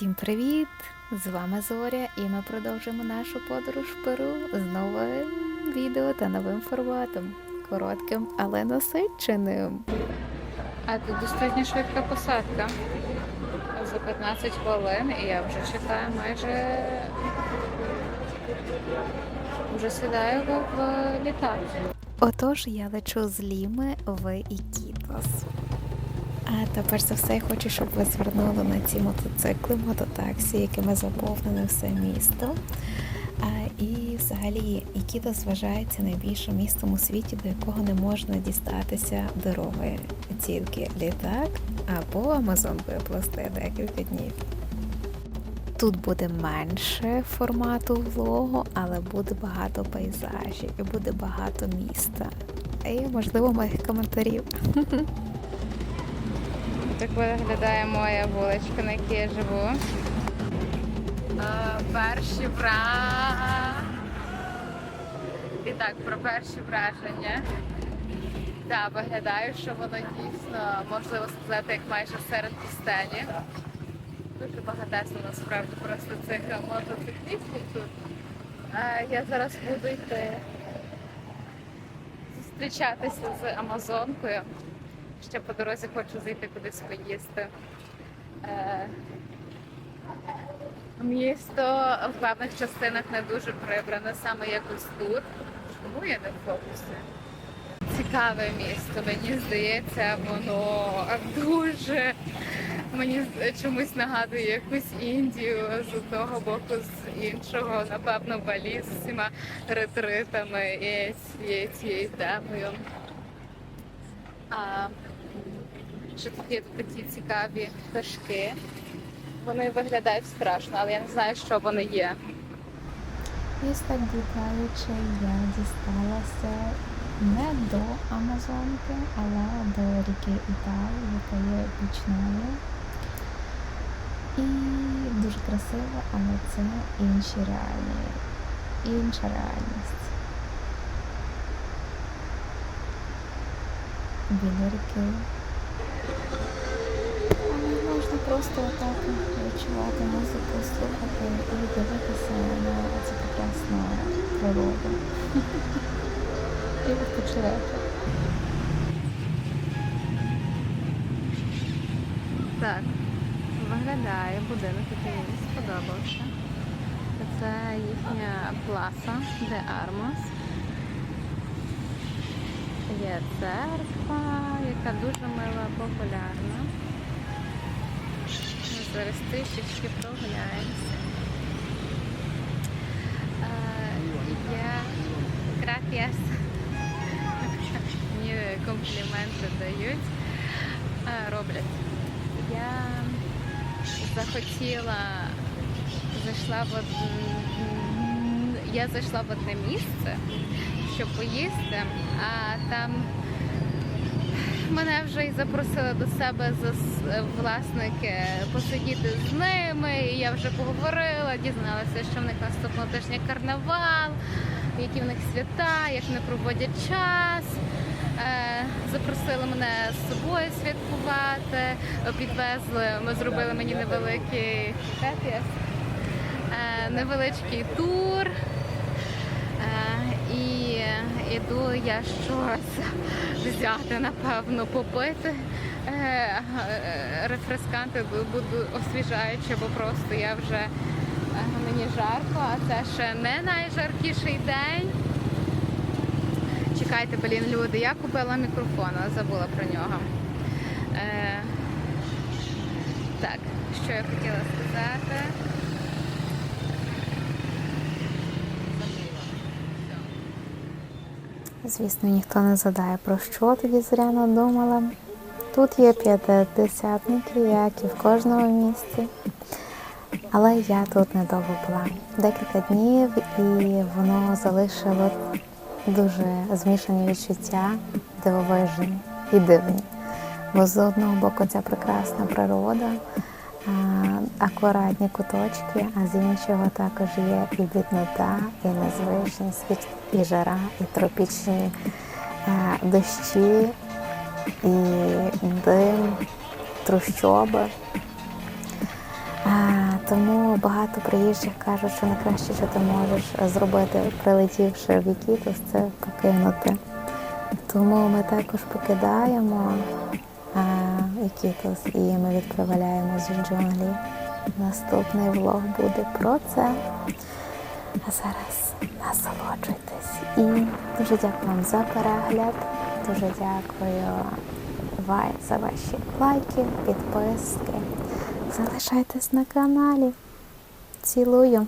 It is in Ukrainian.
Всім привіт! З вами Зоря, і ми продовжуємо нашу подорож в Перу з новим відео та новим форматом. Коротким, але насиченим. А тут достатньо швидка посадка. За 15 хвилин і я вже чекаю майже вже сідаю в літак. Отож, я лечу з Ліми в Ікітос. Та перш за все я хочу, щоб ви звернули на ці мотоцикли, мототаксі, якими заповнене все місто. І взагалі Ікітос вважається найбільшим містом у світі, до якого не можна дістатися дорогою. Тільки літак або Амазонкою пласти декілька днів. Тут буде менше формату влогу, але буде багато пейзажів і буде багато міста. І, можливо, моїх коментарів. Так виглядає моя вуличка, на якій я живу. Е, перші вра... І так, про перші враження. Так, виглядаю, що воно дійсно можливо сказати, як майже серед пустелі. Дуже багатесно насправді просто цих мотоциклістів тут. Е, Я зараз буду йти зустрічатися з Амазонкою. Ще по дорозі хочу зайти кудись поїсти. Е, Місто в певних частинах не дуже прибране, саме якось тут. Чому я не в фокусі? Цікаве місто, мені здається, воно дуже мені чомусь нагадує якусь Індію з одного боку, з іншого, напевно, Балі з усіма ретритами і цією темою. Що тут є такі цікаві пташки. Вони виглядають страшно, але я не знаю, що вони є. І так блукаючи, я дісталася не до Амазонки, але до ріки Італ, яка є бічною. І дуже красиво, але це інші реалії, інша реальність. Біля ріки. Просто отак відчувати музику, слухати і дивитися на цю прекрасну природу. І відпочивати. Так, виглядає будинок, який мені сподобався. Це їхня пласа де Армас. Є церква, яка дуже мила, популярна. Зараз трішечки прогуляємося. Є gracias. Мені компліменти дають, роблять. Я захотіла, зайшла в одн- я зайшла в одне місце, щоб поїсти, а там мене вже і запросили до себе зас- власники посидіти з ними. І я вже поговорила, дізналася, що в них наступного тижня карнавал, які в них свята, як вони проводять час. Е, Запросили мене з собою святкувати, підвезли, ми зробили мені невеликий Е, невеличкий тур. І іду я щось взяти, напевно, попити. Е, е, Рефресканти буду освіжаючи, бо просто я вже е, мені жарко, а це ще не найжаркіший день. Чекайте, блін, люди, я купила мікрофон, а забула про нього. Так, що я хотіла сказати. Забула. Все. Звісно, ніхто не задає, про що тоді Зоряна думала. Тут є п'ятидесятники, як і в кожному місті. Але я тут недовго була. Декілька днів, і воно залишило дуже змішані відчуття, дивовижні і дивні. Бо з одного боку ця прекрасна природа, акуратні куточки, а з іншого також є і біднота, і незвичність, і, жара, і тропічні е, дощі, і дим, трущоби. Тому багато приїжджих кажуть, що найкраще, що ти можеш зробити, прилетівши в Ікітос, це покинути. Тому ми також покидаємо Ікітос і ми відправляємось в джунглі. Наступний влог буде про це. А зараз насолоджуйтесь. І дуже дякую вам за перегляд. Дуже дякую за ваші лайки, підписки. Залишайтесь на каналі. Цілую.